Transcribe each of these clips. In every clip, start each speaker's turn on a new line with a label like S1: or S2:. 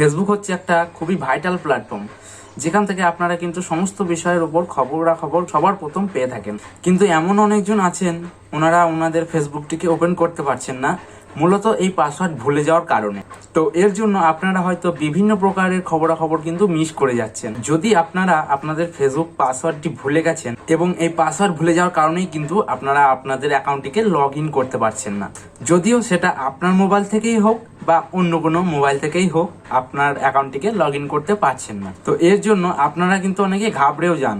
S1: Facebook হচ্ছে একটা খুবই ভাইটাল প্ল্যাটফর্ম যেখান থেকে আপনারা কিন্তু সমস্ত বিষয়ের উপর খবরাখবর সবার প্রথম পেয়ে থাকেন। কিন্তু এমন অনেকজন আছেন, ওনারা ওনাদের ফেসবুকটিকে ওপেন করতে পারছেন না। মূলত এই পাসওয়ার্ড ভুলে যাওয়ার কারণে। তো এর জন্য আপনারা হয়তো বিভিন্ন প্রকারের খবরাখবর কিন্তু মিস করে যাচ্ছেন। যদি আপনারা আপনাদের ফেসবুক পাসওয়ার্ডটি ভুলে গেছেন এবং এই পাসওয়ার্ড ভুলে যাওয়ার কারণেই কিন্তু আপনারা আপনাদের অ্যাকাউন্টটিকে লগ ইন করতে পারছেন না। যদিও সেটা আপনার মোবাইল থেকেই হোক বা অন্য কোনো মোবাইল থেকেই হোক, আপনার অ্যাকাউন্টটিকে লগ ইন করতে পারছেন না। তো এর জন্য আপনারা কিন্তু অনেকে ঘাবড়েও যান।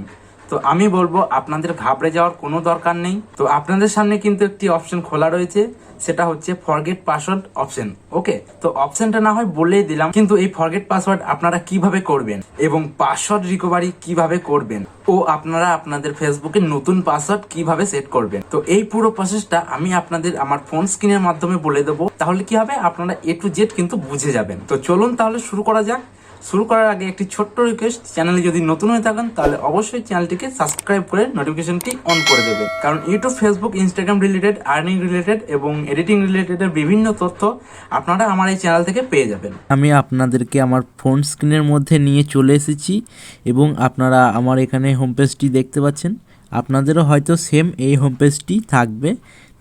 S1: তো আমি বলব, আপনাদের ঘাবড়ে যাওয়ার কোনো দরকার নেই। তো আপনাদের সামনে কিন্তু একটি অপশন খোলা রয়েছে, সেটা হচ্ছে ফরগেট পাসওয়ার্ড অপশন ওকে তো অপশনটা না হয় বলেই দিলাম, কিন্তু এই ফরগেট পাসওয়ার্ড আপনারা কীভাবে করবেন এবং পাসওয়ার্ড রিকভারি কীভাবে করবেন? ও আপনারা আপনাদের ফেসবুকে নতুন পাসওয়ার্ড কীভাবে সেট করবেন? তো এই পুরো প্রসেসটা আমি আপনাদের আমার ফোন স্ক্রিনের মাধ্যমে বলে দেবো, তাহলে কি হবে? আপনারা এ টু জেড কিন্তু বুঝে যাবেন। তো চলুন তাহলে শুরু করা যাক। শুরু করার আগে একটি ছোট্ট রিকোয়েস্ট চ্যানেলে যদি নতুন হয়ে থাকেন, তাহলে অবশ্যই চ্যানেলটিকে সাবস্ক্রাইব করে নোটিফিকেশনটি অন করে দেবেন কারণ YouTube Facebook Instagram related earning related এবং এডিটিং রিলেটেডের বিভিন্ন তথ্য আপনারা আমার এই চ্যানেল থেকে পেয়ে যাবেন।
S2: আমি আপনাদেরকে আমার ফোন স্ক্রিনের মধ্যে নিয়ে চলে এসেছি এবং আপনারা আমার এখানে হোম পেজটি দেখতে পাচ্ছেন। আপনাদেরও হয়তো সেম এই হোম পেজটি থাকবে।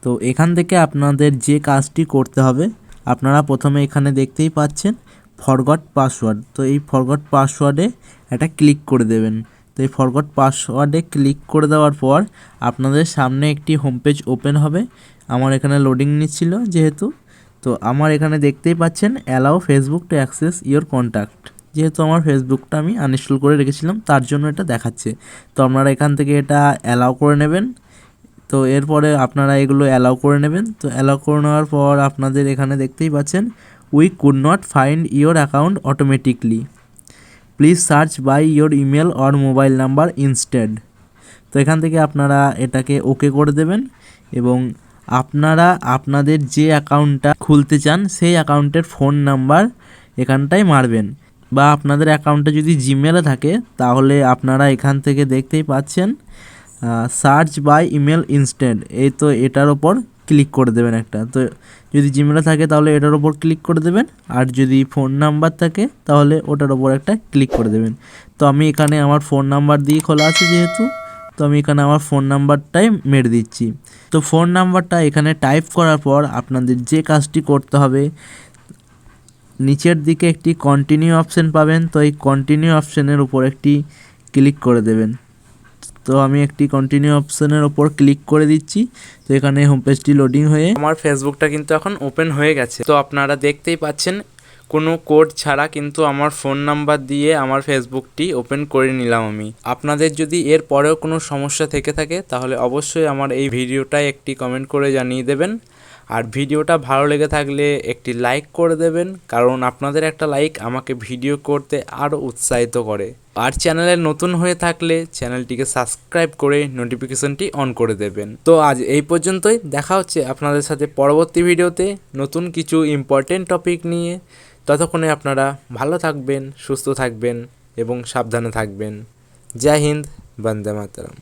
S2: তো এখান থেকে আপনাদের যে কাজটি করতে হবে, আপনারা প্রথমে এখানে দেখতেই পাচ্ছেন ফরগট পাসওয়ার্ড তো এই ফরগট পাসওয়ার্ডে একটা ক্লিক করে দেবেন। তো এই ফরগট পাসওয়ার্ডে ক্লিক করে দেওয়ার পর আপনাদের সামনে একটি হোম পেজ ওপেন হবে। আমার এখানে লোডিং নিচ্ছিল যেহেতু। তো আমার এখানে দেখতেই পাচ্ছেন allow Facebook to access your contact যেহেতু আমার ফেসবুকটা আমি আনইনস্টল করে রেখেছিলাম, তার জন্য এটা দেখাচ্ছে। তো আপনারা এখান থেকে এটা অ্যালাউ করে নেবেন। তো এরপরে আপনারা এগুলো অ্যালাউ করে নেবেন। তো অ্যালাউ করে নেওয়ার পর আপনাদের এখানে দেখতেই পাচ্ছেন we could not find your account automatically please search by your email or mobile number instead তো এখান থেকে আপনারা এটাকে ওকে করে দেবেন এবং আপনারা আপনাদের যে অ্যাকাউন্টটা খুলতে চান, সেই অ্যাকাউন্টের ফোন নাম্বার এখানটায় মারবেন। বা আপনাদের অ্যাকাউন্টটা যদি জিমেলে থাকে, তাহলে আপনারা এখান থেকে দেখতেই পাচ্ছেন সার্চ বাই ইমেল ইনস্ট্যান্ট এই তো এটার ওপর ক্লিক করে দেবেন একটা। তো যদি জিমেলে থাকে তাহলে এটার ওপর ক্লিক করে দেবেন। আর যদি ফোন নাম্বার থাকে তাহলে ওটার ওপর একটা ক্লিক করে দেবেন। তো আমি এখানে আমার ফোন নাম্বার দিয়ে খোলা আছে যেহেতু, তো আমি এখানে আমার ফোন নাম্বারটাই মেরে দিচ্ছি। তো ফোন নাম্বারটা এখানে টাইপ করার পর আপনাদের যে কাজটি করতে হবে, নিচের দিকে একটি কন্টিনিউ অপশন পাবেন। তো এই কন্টিনিউ অপশনের উপর একটি ক্লিক করে দেবেন। তো আমি একটি কন্টিনিউ অপশনের ওপর ক্লিক করে দিচ্ছি। তো এখানে হোম পেজটি লোডিং হয়ে
S1: আমার ফেসবুকটা কিন্তু এখন ওপেন হয়ে গেছে। তো আপনারা দেখতেই পাচ্ছেন, কোনো কোড ছাড়া কিন্তু আমার ফোন নাম্বার দিয়ে আমার ফেসবুকটি ওপেন করে নিলাম আমি। আপনাদের যদি এর পরেও কোনো সমস্যা থেকে থাকে, তাহলে অবশ্যই আমার এই ভিডিওটায় একটি কমেন্ট করে জানিয়ে দেবেন। আর ভিডিওটা ভালো লেগে থাকলে একটি লাইক করে দেবেন, কারণ আপনাদের একটা লাইক আমাকে ভিডিও করতে আরও উৎসাহিত করে। আর চ্যানেলে নতুন হয়ে থাকলে চ্যানেলটিকে সাবস্ক্রাইব করে নোটিফিকেশনটি অন করে দেবেন। তো আজ এই পর্যন্তই, দেখা হচ্ছে আপনাদের সাথে পরবর্তী ভিডিওতে নতুন কিছু ইম্পর্টেন্ট টপিক নিয়ে। ততক্ষণে আপনারা ভালো থাকবেন, সুস্থ থাকবেন এবং সাবধানে থাকবেন। জয় হিন্দ, বন্দে মাতরম।